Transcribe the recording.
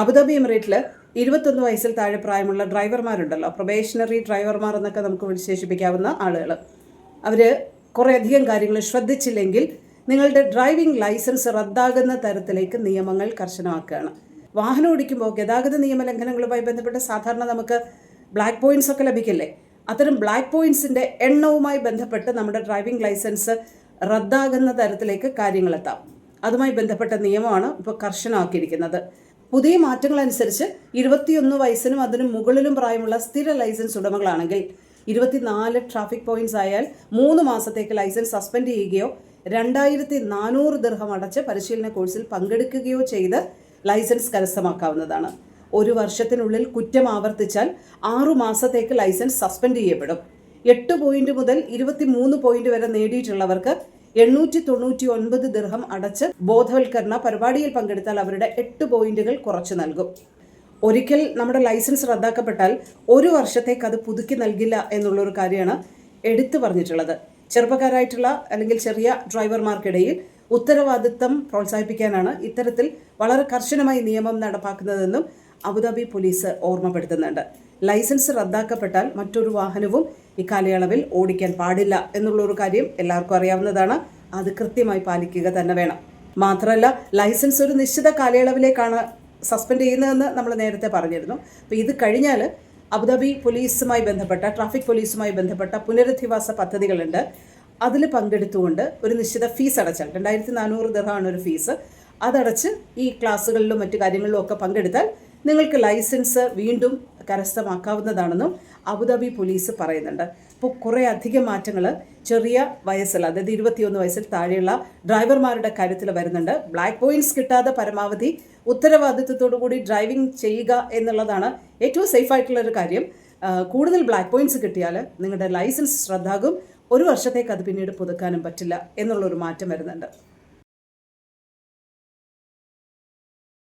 Abu Dhabi എമിറേറ്റിൽ ഇരുപത്തൊന്ന് വയസ്സിൽ താഴെ പ്രായമുള്ള ഡ്രൈവർമാരുണ്ടല്ലോ. പ്രൊബേഷണറി ഡ്രൈവർമാർ എന്നൊക്കെ നമുക്ക് വിശേഷിപ്പിക്കാവുന്ന ആളുകൾ അവർ കുറേയധികം കാര്യങ്ങൾ ശ്രദ്ധിച്ചില്ലെങ്കിൽ നിങ്ങളുടെ ഡ്രൈവിംഗ് ലൈസൻസ് റദ്ദാകുന്ന തരത്തിലേക്ക് നിയമങ്ങൾ കർശനമാക്കുകയാണ്. വാഹനം ഓടിക്കുമ്പോൾ ഗതാഗത നിയമ ലംഘനങ്ങളുമായി ബന്ധപ്പെട്ട് സാധാരണ നമുക്ക് ബ്ലാക്ക് പോയിന്റ്സ് ഒക്കെ ലഭിക്കില്ലേ? അത്തരം ബ്ലാക്ക് പോയിന്റ്സിന്റെ എണ്ണവുമായി ബന്ധപ്പെട്ട് നമ്മുടെ ഡ്രൈവിംഗ് ലൈസൻസ് റദ്ദാകുന്ന തരത്തിലേക്ക് കാര്യങ്ങളെത്താം. അതുമായി ബന്ധപ്പെട്ട നിയമമാണ് ഇപ്പോൾ കർശനമാക്കിയിരിക്കുന്നത്. പുതിയ മാറ്റങ്ങൾ അനുസരിച്ച് ഇരുപത്തിയൊന്ന് വയസ്സിനും അതിന് മുകളിലും പ്രായമുള്ള സ്ഥിര ലൈസൻസ് ഉടമകളാണെങ്കിൽ ഇരുപത്തിനാല് ട്രാഫിക് പോയിന്റ്സ് ആയാൽ മൂന്ന് മാസത്തേക്ക് ലൈസൻസ് സസ്പെൻഡ് ചെയ്യുകയോ രണ്ടായിരത്തി നാനൂറ് ദീർഘം അടച്ച് പരിശീലന കോഴ്സിൽ പങ്കെടുക്കുകയോ ചെയ്ത് ലൈസൻസ് കരസ്ഥമാക്കാവുന്നതാണ്. ഒരു വർഷത്തിനുള്ളിൽ കുറ്റം ആവർത്തിച്ചാൽ ആറു മാസത്തേക്ക് ലൈസൻസ് സസ്പെൻഡ് ചെയ്യപ്പെടും. എട്ട് പോയിന്റ് മുതൽ ഇരുപത്തി മൂന്ന് പോയിന്റ് വരെ നേടിയിട്ടുള്ളവർക്ക് എണ്ണൂറ്റി തൊണ്ണൂറ്റി ഒൻപത് ദിർഹം അടച്ച് ബോധവൽക്കരണ പരിപാടിയിൽ പങ്കെടുത്താൽ അവരുടെ എട്ട് പോയിന്റുകൾ കുറച്ചു നൽകും. ഒരിക്കൽ നമ്മുടെ ലൈസൻസ് റദ്ദാക്കപ്പെട്ടാൽ ഒരു വർഷത്തേക്ക് അത് പുതുക്കി നൽകില്ല എന്നുള്ളൊരു കാര്യമാണ് എടുത്തു പറഞ്ഞിട്ടുള്ളത്. ചെറുപ്പക്കാരായിട്ടുള്ള അല്ലെങ്കിൽ ചെറിയ ഡ്രൈവർമാർക്കിടയിൽ ഉത്തരവാദിത്തം പ്രോത്സാഹിപ്പിക്കാനാണ് ഇത്തരത്തിൽ വളരെ കർശനമായി നിയമം നടപ്പാക്കുന്നതെന്നും അബുദാബി പോലീസ് ഓർമ്മപ്പെടുത്തുന്നുണ്ട്. ലൈസൻസ് റദ്ദാക്കപ്പെട്ടാൽ മറ്റൊരു വാഹനവും ഇക്കാലയളവിൽ ഓടിക്കാൻ പാടില്ല എന്നുള്ള ഒരു കാര്യം എല്ലാവർക്കും അറിയാവുന്നതാണ്. അത് കൃത്യമായി പാലിക്കുക തന്നെ വേണം. മാത്രമല്ല ലൈസൻസ് ഒരു നിശ്ചിത കാലയളവിലേക്കാണ് സസ്പെൻഡ് ചെയ്യുന്നതെന്ന് നമ്മൾ നേരത്തെ പറഞ്ഞിരുന്നു. അപ്പോൾ ഇത് കഴിഞ്ഞാൽ അബുദാബി പോലീസുമായി ബന്ധപ്പെട്ട ട്രാഫിക് പോലീസുമായി ബന്ധപ്പെട്ട പുനരധിവാസ പദ്ധതികളുണ്ട്. അതിൽ പങ്കെടുത്തുകൊണ്ട് ഒരു നിശ്ചിത ഫീസ് അടച്ചാൽ രണ്ടായിരത്തി നാനൂറ് ദർഹമാണ് ഒരു ഫീസ്. അതടച്ച് ഈ ക്ലാസ്സുകളിലും മറ്റു കാര്യങ്ങളിലും ഒക്കെ പങ്കെടുത്താൽ നിങ്ങൾക്ക് ലൈസൻസ് വീണ്ടും കരസ്ഥമാക്കാവുന്നതാണെന്നും അബുദാബി പോലീസ് പറയുന്നുണ്ട്. അപ്പോൾ കുറേ അധികം മാറ്റങ്ങൾ ചെറിയ വയസ്സിൽ അതായത് ഇരുപത്തിയൊന്ന് വയസ്സിൽ താഴെയുള്ള ഡ്രൈവർമാരുടെ കാര്യത്തിൽ വരുന്നുണ്ട്. ബ്ലാക്ക് പോയിന്റ്സ് കിട്ടാതെ പരമാവധി ഉത്തരവാദിത്വത്തോടു കൂടി ഡ്രൈവിംഗ് ചെയ്യുക എന്നുള്ളതാണ് ഏറ്റവും സേഫ് ആയിട്ടുള്ള ഒരു കാര്യം. കൂടുതൽ ബ്ലാക്ക് പോയിന്റ്സ് കിട്ടിയാൽ നിങ്ങളുടെ ലൈസൻസ് റദ്ദാകും. ഒരു വർഷത്തേക്ക് അത് പിന്നീട് പുതുക്കാനും പറ്റില്ല എന്നുള്ളൊരു മാറ്റം വരുന്നുണ്ട്.